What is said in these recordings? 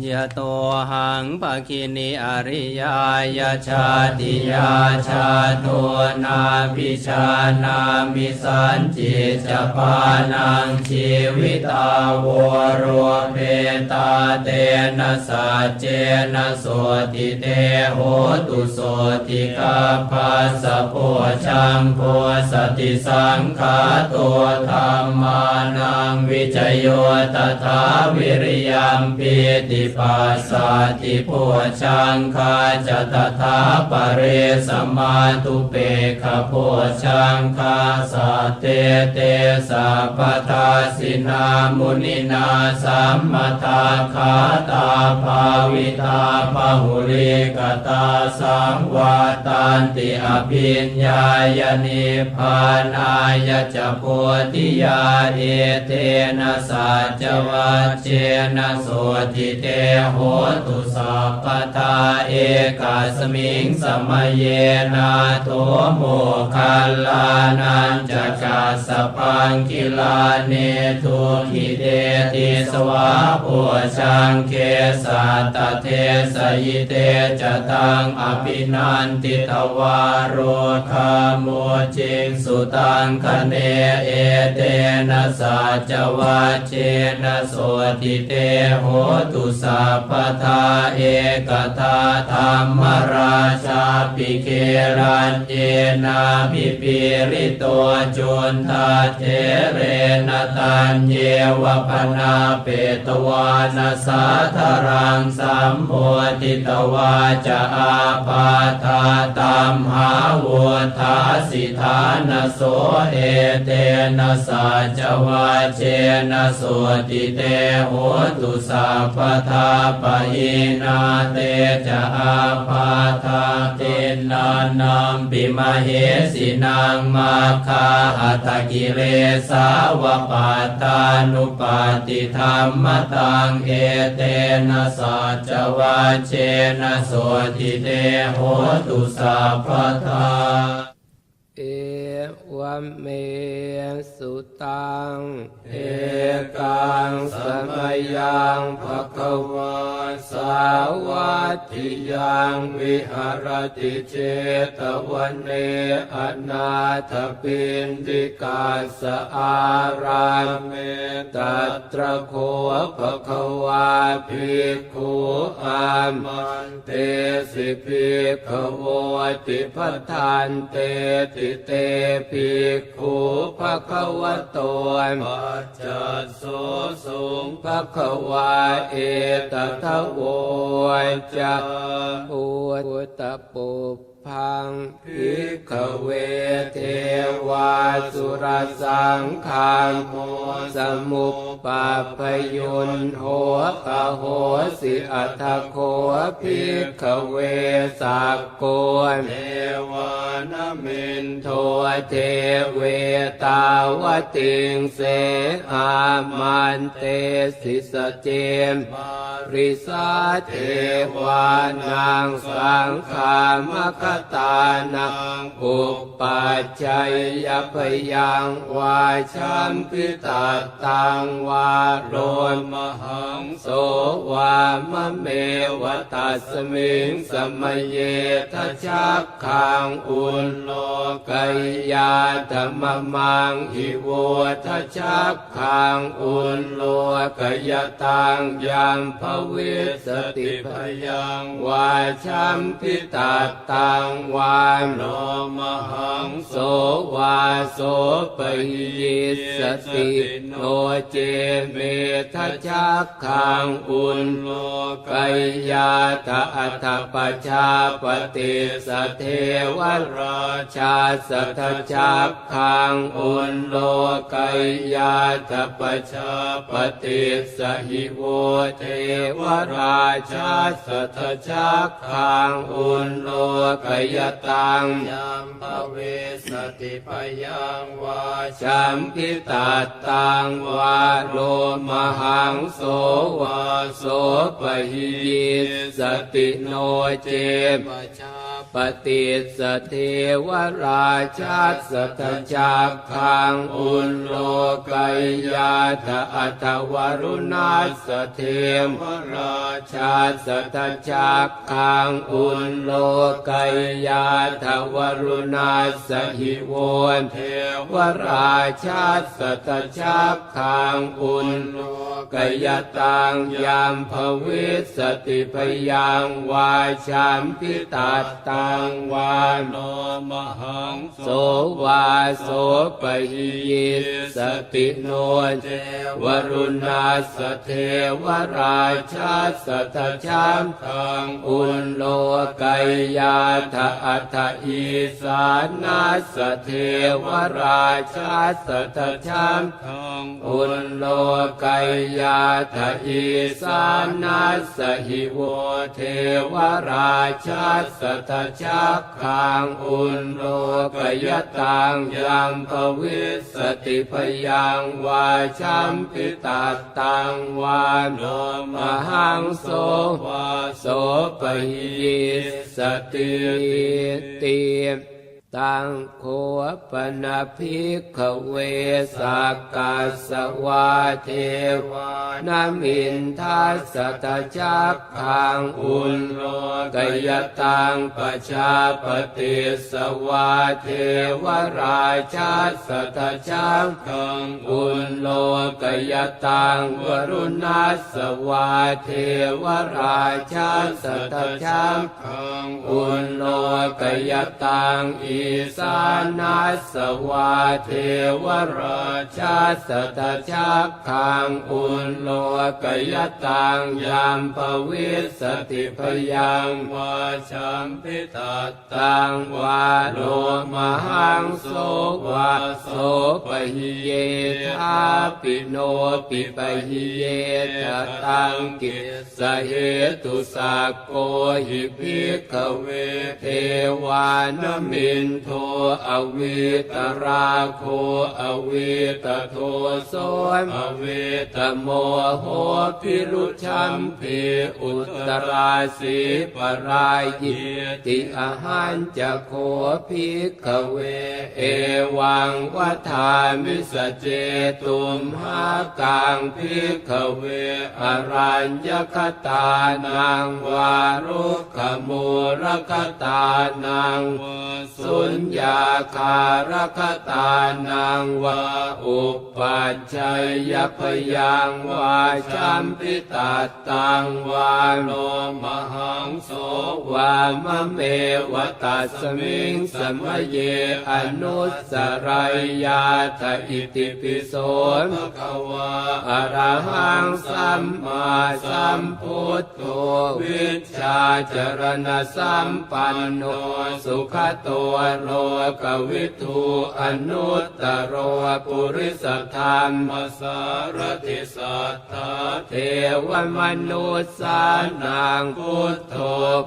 ยะโตหังปะคินิอริยายาชาติยาชาตัวนาพิชานามิสันจิจปานังชีวิตาวโรเปตาเตนะสัจเจนะโสติเตโหตุโสติกาภัสสะโพชังโพสติสังขาตัวธรรมานังวิจโยตถาวิริยัมปิติปัสสาติโพชังคาจะตถาปเรสมาตุเปขโพชังคาสาเตเตสัพทาสินามุนินาสัมมทาคาตาภาวิตาภาหุลิกตาสังวาตันติอภิญญายนิพพานายจะโพธิยาเอเตนะสัจวัจเจนะโสติเตโหตุสัพพทาเอกาสมิงสมเยนาโตโมคัลลานันจะกาสปังกิลาเนทุขิเดติสวะโพชังเคสัตเทสยิเตจตังอภินันติตวารโรคาโมจิงสุตังคเนเอเตนะสัจวัเจนะโสติเตโหตุสพพทาเอกทาธรรมราชาปิเครันเยนาพิปิริโตจุนทาเทเรนตันเยวปนาเปตวานาสาธารังสัมโพธิตวาจะอาปาทาตัมหาวุธาสิทานโสเอเตนะสัจวัเจนะโสติเตโหตุสัพพทาปินาเตจะอาปาทาเตนานัมปิมเหสินังมาคาอัตกิเลสาวปัตานุปาติธรรมตังเอเตนะสัจวัจเจนะโสติเตโหตุสัพพทาเอ วเมสุตัง เอกังสมยังภะคะวาสาวาทิยังวิหารติเจตวันเนอนาถปินติกาสอารามเมตัตระโคภะคะวาภิกขุอามันเตสิภิกขโวติพัฏฐานเตติเตภิกขุภะคะวะโตปัจจัสโสสุงภะคะวาเอตทะโวจะอุตตะปุ พังภิกเวเทวาสุรสังฆาโมสมุปปาพยุนโหกะโหสิอัตโคภิกเวสากโกเทวานมินโทเทเวตาวติงเสอามันเตสิสเจมริสาเทวานังสังขามคตานังอุปปัจจัยยพยังวาชัมพิตาตังวาโรมหังโสวามะเมวตัสมิงสมเยทชักขังอุลโลกยาธรรมมังอิโวทชักขังอุลโลกยตังยังภวิสติพยังวาชัมพิตาตังงวานโนมหังโสวาโสปิยิสติโนเจเมทัจจักขังอุนโลกยยาตะอัตถปชาปฏิสเทวราชาสัทธจักขังอุนโลกยยาตะปชาปฏิสหิโวเทวราชาสัทธจักขังอุนโลกยตังยัมภเวสติปยังวาชัมพิตาตังวาโลมหังโสวาโสปหิยิสติโนเจมปชา ปฏิสเทวราชาสัทจักขังอุนโลกยยาทะอัตวรุณาสเทมวราชาสัทจักขังอุนโลกยยาทวรุณาสหิโวนเทวราชาสัทจักขังอุนโลกยตังยามภวิสติพยังวาชามพิตาตังวาโนมหังโสวาโสปหิยิสติโนเจวรุณาสเทวราชาสัทจามทังอุนโลกยยาทะอัฏฐอีสานาสเทวราชาสัทจามทังอุนโลกยยาทะอีสานาสหิโวเทวราชาสัทจักขังอุนโลกยตังยังภวิสติพยังวาชัมปิตาตังวาโนมหังโสวาโสปหิยิสติติ ตังโคปนาภิกขเวสักกาสวาเทวานามินทัสสตจักขังอุนโลกยตังปชาปฏิสวาเทวราชาสัทจักขังอุนโลกยตังวรุณาสวาเทวราชาสัทจักขังอุนโลกยตังอีสานาสวาเทวราชาสัทจักขังอุนโลกยตังยามปวิสติพยังวาชัมพิตตังวาโลมหังโสวาโสปหิเยทาปิโนปิปหิเยทะตังกิสเหตุสักโกหิภิกขเวเทวานมินโทอวิตราโคอวิตโทโสมอวิตโมโหพิรุชัมพีอุตราสีปรายยิติอาหารจะโคภิกขเว เอวังวัฏามิสเจตุมหากังภิกขเวอรัญญคตานังวารุขมูรคตานังสุญญาคารคตานังวาอุปัชชัยพยังวาชัมปิตาตังวาโลมหังโสวามเมวตัสมิงสมเยอนุสรายาทอิติปิโสภะควาอะระหังสัมมาสัมพุทโธวิชาจรณะสัมปันโนสุขตัวโลกวิทูอนุตตรโรปุริสธรรมสารติสัทธาเทวมนุษสานังพุทโธ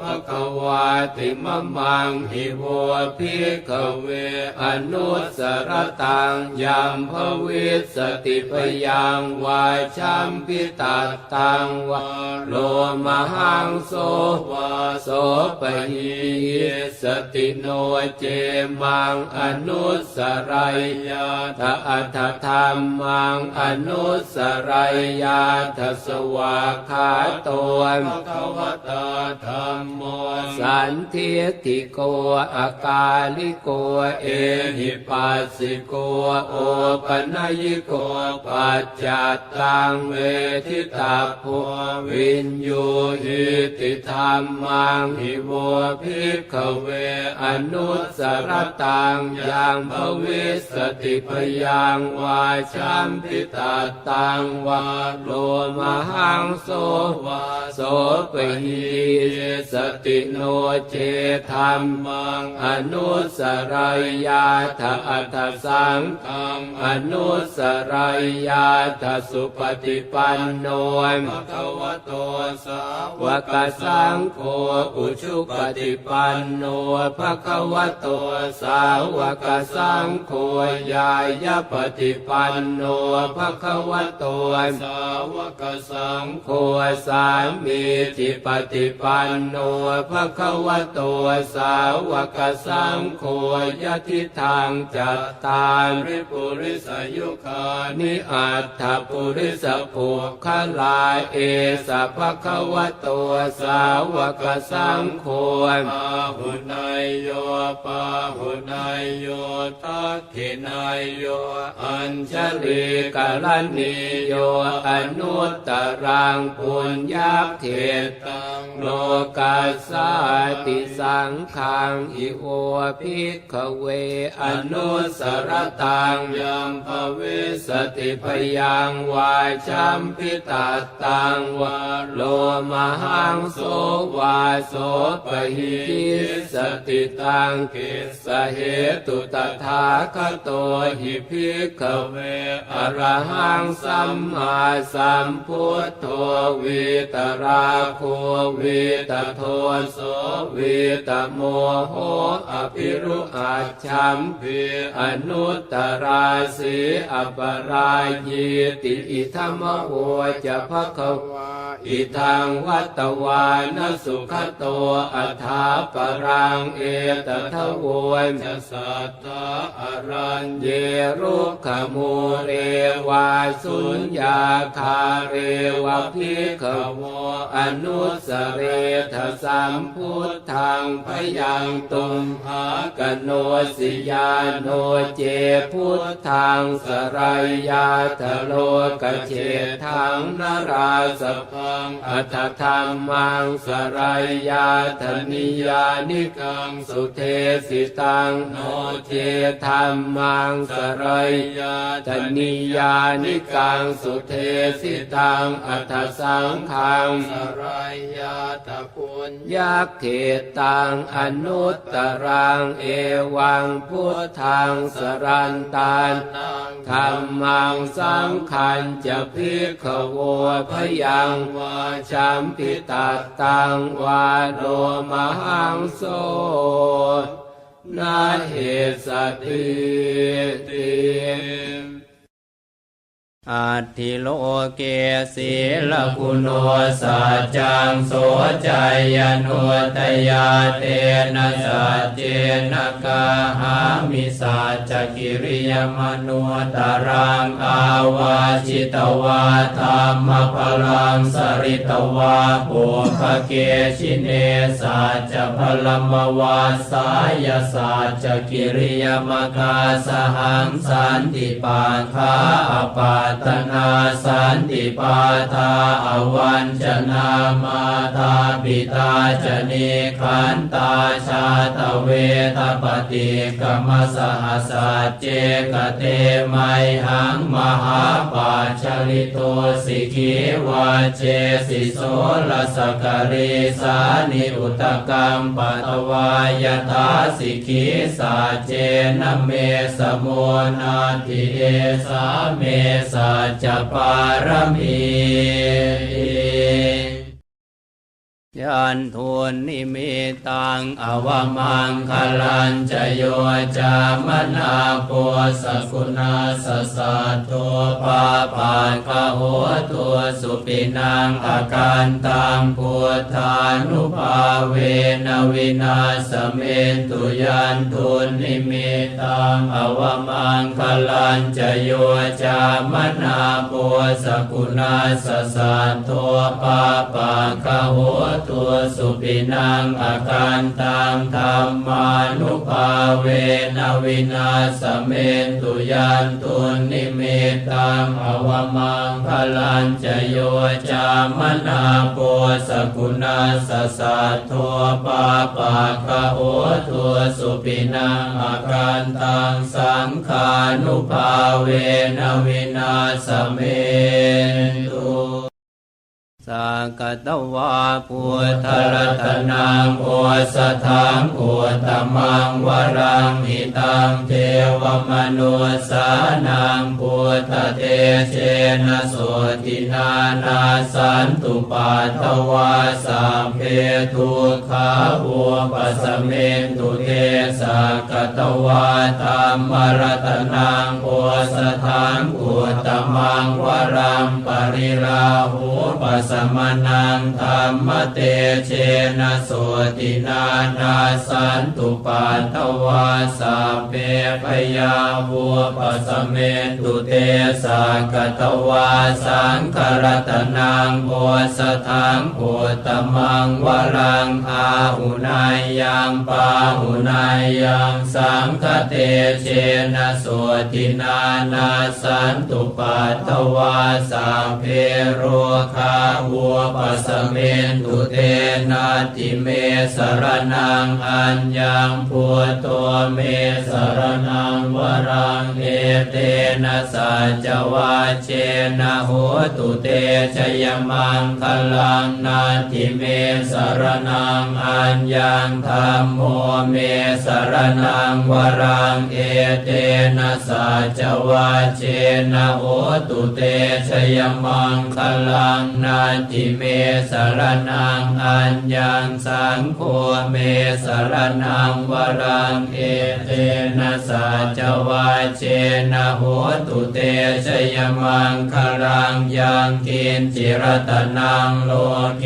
ภควาติมมังหิโวภิกเวอนุสรตังยามภวิสติพยังวาชัมพิตาตังวาโลมหังโสวาโสปหิสติโนเจมังอนุสรัยยาทะอัตถธรรมังอนุสรัยยาทสวาคาโตภะคะวตาธรรมโมสันทิติโกอากาลิโกเอหิปัสสิโกโอปนัยโกปัจจัตตังเวทิตาภูวินยูหิติธรรมังหิโวภิกขเวอนุสสรตังยังภวิสติพยังวาชัมพิตาตังวาโลมหังโสวาโสปหิสติโนเจธรรมังอนุสรายาทะอัตสังฆังอนุสรายาทะสุปฏิปันโนภะคะวะโตสาวกสังโฆอุชุปฏิปันโนภะคะวะโตสาวกสังโฆยายปฏิปันโนภะคะวะโตสาวกสังโฆสามีจิปฏิปันโนภะคะวะโตสาวกสังโฆยะทิทางจัตตาริปุริสยุคานิอัตถปุริสภูคลาเอสะภะคะวะโตสาวกสังโฆปาหุนายโยปหุนายโยทักขินายโย อัญชลีกาลนิโย อนุตตรังปุญญาเขตังโลกัสสาติสังขังอิโอภิกขเว อนุสรตังยัมภเวสติพยังวาชัมพิตาตังวาโลมหังโสวาโสปหิสติตังกิสเหตุตถาคโตหิภิกขเวอรหังสัมมาสัมพุทโธวิตราโควิตโทโสวิตโมโหอภิรุอาชัมพิอนุตตราสีอปรายิติอิธรรมโวจะภคะวาอิทังวัตวานสุขโตอัฏฐาปรังเอตทะวนจะสัตตาอรัญเยรุขมูเรวาสุญญาคาเรวะพิขโวอนุสเรทสัมพุทธังพยังตุมภากโนสิยาโนเจพุทธังสรายยาทะโลกเฉทังนราสพังอัตธรรมังสรายยาธนิยานิกังสุเทสสิตังโนเจธรรมังสรยยาธนิยานิกังสุเทสิตังอัตสังขังสรยยาตะปุญญาเขตังอนุตตรังเอวังพุทธังสรันตานธรรมังสังขันจะพิขโวพยังวาชัมพิตตังวาโดมหังโส นาเหสติติ อัติโลเกศีลคุณโนสัจจังโสจายนุตยาเตนะสัจเจนะกาหามิสัจกิริยมนุตรังอาวาชิตวาธรรมพลังสริตวาปุภเกชิเนสัจพลมวาสายสัจจกิริยมกาสหังสันติปาคาอปาตนาสันติปาทาอวันชนามาตาปิตาจเนขันตาชาตเวทปฏิกรรมสหสัจเจกเตไมหังมหาปาชลิโตสิกิวาเจสิโสลสกเรสานิอุตกรรมปตวายทาสิกิสาเจนเมสมุนาทิเอสาเมสัจจปารมี ยันทุนนิมิตังอวมังคลันจะโยจามนาปุสกุณาสสัตตัวปาปานคโหตัวสุปินังอาการตังพุทธานุภาเวนวินาสเมตุยันทุนนิมิตังอวมังคลันจะโยจามนาปุสกุณาสสัตตัวปาปานคโหตวสุปินังอาการตังธรรมานุภาเวนวินาสเมตุยันตุนิมิตังอวมังคลันจโยจามนาโปสกุณาสสัทโทปาปาคะโอตัวสุปินังอาการตังสังขานุภาเวนวินาสเมตุ สากตวาพุทธรัตนังโอสถังโอตมังวรังหิตังเทวมนุสานังพุทธเตเชนะโสตินานาสันตุปัตตวาสัมเพทุขาบัวปัสเมนตุเทสากตวาธรรมรัตนังโอสถังโอตมังวรังปริราหูปัสมนังธรรมเตเชนะโสตินานาสันตุปัตตวาสัพเพพยาวัวปัสเมตุเตสากตวาสังครตนังโอสถังโอตมังวรังอาหุนายยังปาหุนายยังสังคเตเชนะโสตินานาสันตุปัตตวาสัพเพโรคาวัวปัสเมนตุเตนาติเมสรนังอัญญังพุทโตเมสรนังวรังเอเตนะสัจวาเชนะโหตุเตชยมังคลังนาติเมสรนังอัญญังธรรมโมเมสรนังวรังเอเตนะสัจวาเชนะโหตุเตชยมังคลังนาติเมสรนังอัญญังสังโฆเมสรนังวรังเอเตนะสัจวาเชนะโหตุเตชยมังคลังยังกินจิรตนังโลเก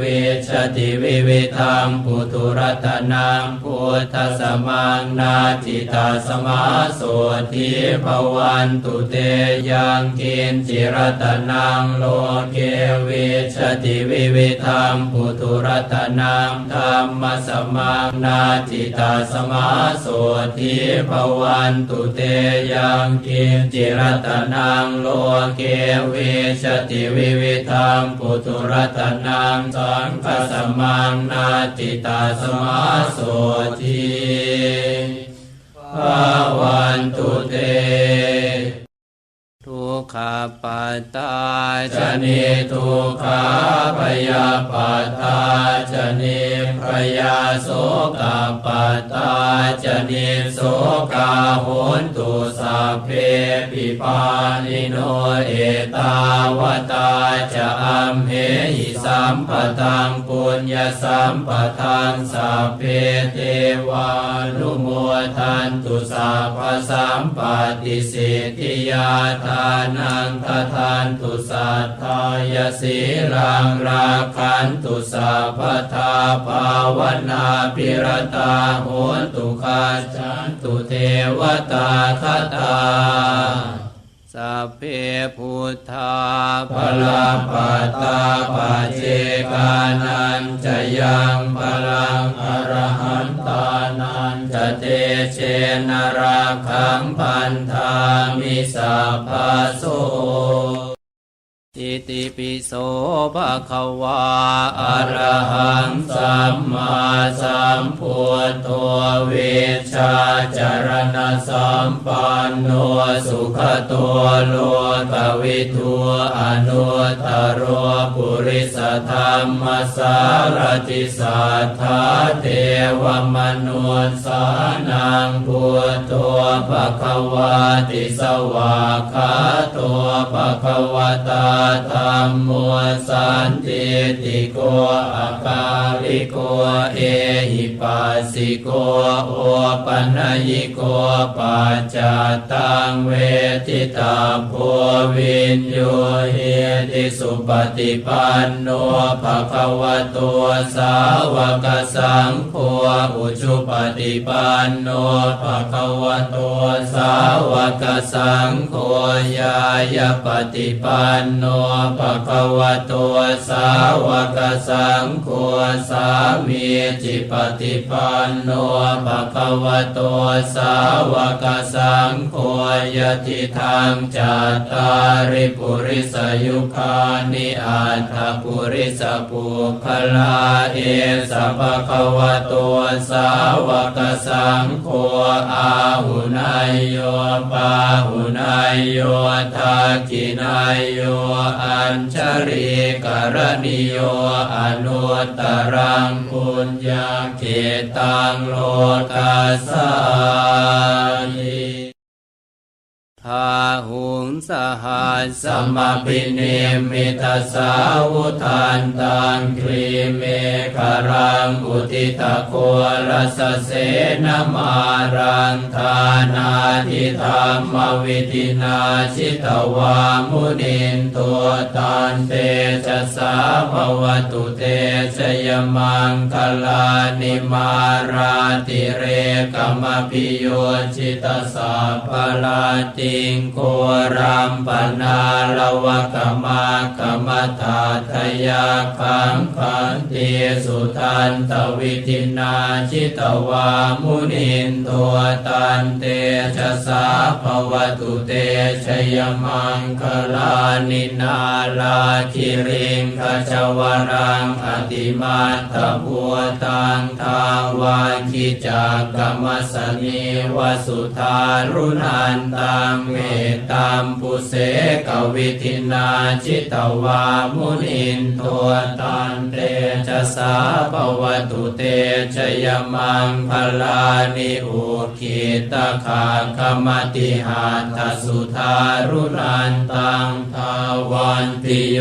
วิชติวิวิธังปุตุรัตนังพุทธสมังนาจิตาสมาโสทิภวันตุเตยังกินจิรตนังโลเกวิชติวิวิธังปุตุรัตนังธรรมสมังนาจิตาสมาโสทิภวันตุเตยังกินจิรตนังโลเกวิชติวิวิธังปุตุรัตนังสังฆสมังนาจิตาสมาโสทิภวันตุเต ขาปัตตาชนิทุกขาปยาปัตตาชนิพยาโสกาปัตตาชนิโสกาโหนตุสัพเพปิปานิโนเอตาวตาจะอัมเหหิสัมปทังปุญญสัมปทังสัพเพเทวานุโมทันตุสัพพสัมปติสิทธิยาทานังททานตุสัทธายสีรังราคันตุสัพพทาภาวนาปิรตาโหตุคาจันตุเทวตาคตาสัพเพพุทธาภลาปัตตาปเจกานันจะยังพลังอรหันตานันจะเต นราคังพันธามิสัพพะโส อิติปิโสภะคะวาอะระหังสัมมาสัมพุทโธเวชาจารณะสัมปันโนสุขตัวโลกวิทูอนุตตรโรปุริสธรรมสารติสัทธาเทวมนุสานังพุทโธภะคะวาติสวากขาตัวภะคะวตาธรรมโมสันติติโกอาคาลิโกเอหิปัสสิโกโอปัญญิโกปัจจตังเวทิตาโพวินโยเฮติสุปฏิปันโนภะคะวะโตสาวกสังโฆอุชุปฏิปันโนภะคะวะโตสาวกสังโฆยายปฏิปันโนภะคะวะโตสาวกสังโฆสามีจิปฏิปันโนภะคะวะโตสาวกสังโฆยติทางจัตตาริปุริสยุคานิอัตถปุริสปุคลาเอสภะคะวะโตสาวกสังโฆอาหุนายโยปาหุนายโยทักขินายโยอัญชริกรณิโยอนุตตรังปุญญาเกตังโลกัสสานิ ทาหุงสหัสสมปิเนมิตาสาวุทันตังครีเมฆรังอุทิตะโครสเสนมารังทานาทิธรรมวิตินาชิตวามุนินตัวตันเตจะสาภวตุเตชยมังคลานิมาราติเรกมพิโยชิตสาภลาติงโครัมปนาลวะกมากมตาทยาคังคันเตสุทันตวิทินาชิตวามุนินตัวตันเตชะสาภวตุเตชยมังคลานินาลาคิริงขจวรังอติมาตบัวตังทาวาคิจากกรรมสนีวสุธารุนันตังเมตตามปุเสกวิทินาชิตวามุนินตัวตันเตชะสาภวตุเตชยมังพลานิอุคิตาคาคมติหาทสุธารุนันตังทาวันติโย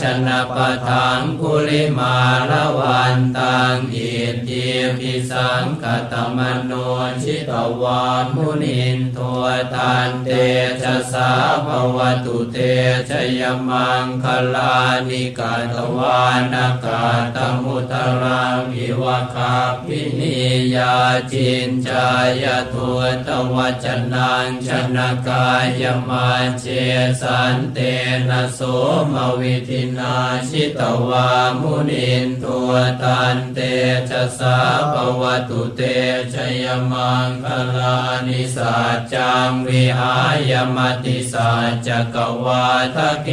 ชนะปะทังกุลิมาละวันตังอิทิปิสังกตมโนชิตวามุนินตัวตันเตชะสาภวตุเตชยมังคลานิกาตวานากาตมุตรังอิวะคาพินิยาจินจายตัวตวัจนังชนะกายมาเจสันเตนะโสมวิทินาชิตวามุนินตัวตันเตชะสาภวตุเตชยมังคลานิสัจจังวิหาายมติสัจกวาทะเก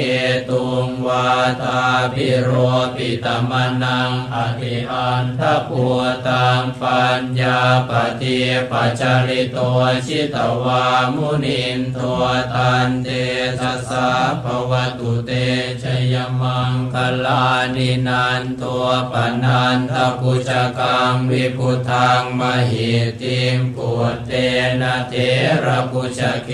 ตุงวาตาพิโรปิตมนังอธิอันทปัวตังปัญญาปฏิปัจจริโตชิตวามุนินตัวตันเตชะสาภวตุเตชยมังคลานินันตัวปนันทปุจกังวิพุทังมหิติมปุตเตนะเทระปุจเก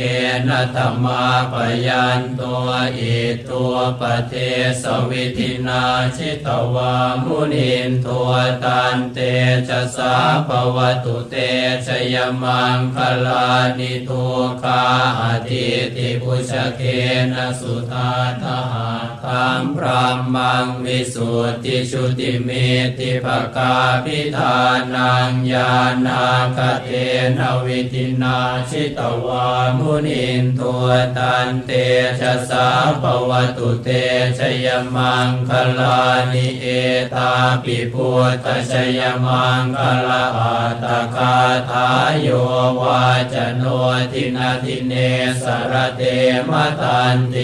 นะธรรมาปยันตัวอิตัวปเทสวิทินาชิตวามุนินตัวตันเตชะสาภวตุเตชยมังคลานิทุคาอติติปุชเกนะสุตาทหาคัมพรามังวิสุทธิชุติเมติภกาพิธานังญาณาคเทนวิทินาชิตวามุนินตัวตันเตชะสาภวตุเตชยมังคลานิเอตาปิพุทธชยมังคลาอัตคาทายโยวาจโนทินาทิเนสรเตมตันเต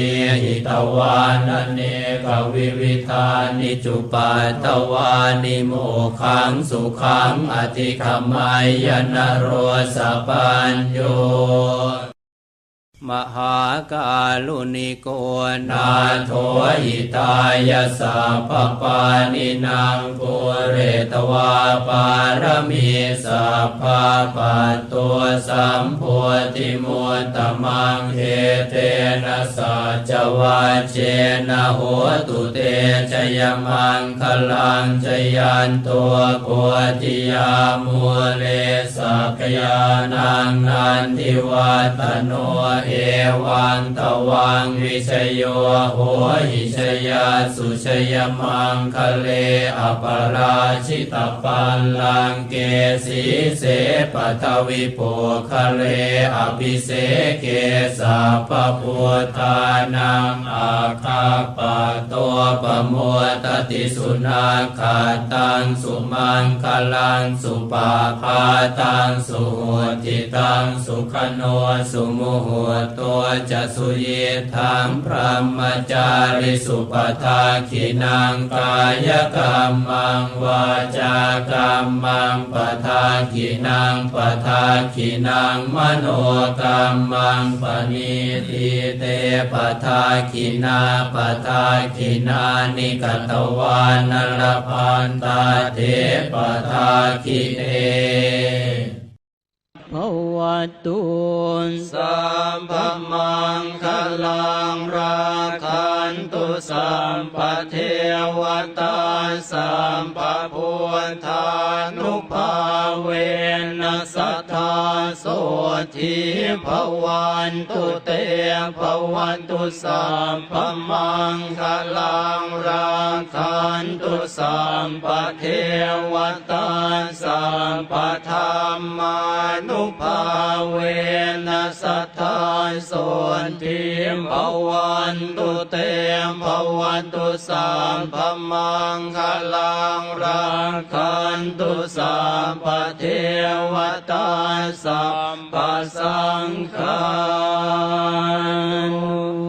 หิตวานเนกวิวิธานิจุปัตตวานิโมขังสุขังอธิขมายนโรสปัญโย มหากาลุนิโกนาโทหิตายาสัพพปานินางปุเรตวาปารมีสัพพะปัตตัวสัมโพธิมุตตมังเหเตนะสัจวัจเจนะโหตุเตชยมังคลังชยันตัวโพธิยามูเลสักยานังนันทิวัตโนเอวังตวังวิชโยโหหิชยาสุชยมังคะเลอปราชิตปัลลังเกสีเสปทวิโปคะเลอภิเสเกสัพพุทธานังอาคาปะตัวปะโมตติสุนาคาตังสุมังคลังสุปาพาตังสุโหติตังสุขโนสุโมโตัวจะสุเยทังพระมจาริสุปทาขินังกายกรรมังวาจากรรมังปทาขินังปทาขินังมโนกรรมังปณิทิเตปทาขินาปทาขินานิกตวานรพันตาเทปทาขิเอ ภวตุนสัมภมังคลังราคันตุสัมปเทวตาสัมปพุทธานุภาเวนัสทธาโสทิภวันตุเตภวันตุสัมภมังคลังราคันตุสัมปเทวตาสัมปธรรมานุภาเวนัสทานสทิมภวันตุเตมภวันตุสามพมังคลังราคันตุสามปเทวตาสัมปสังฆานุ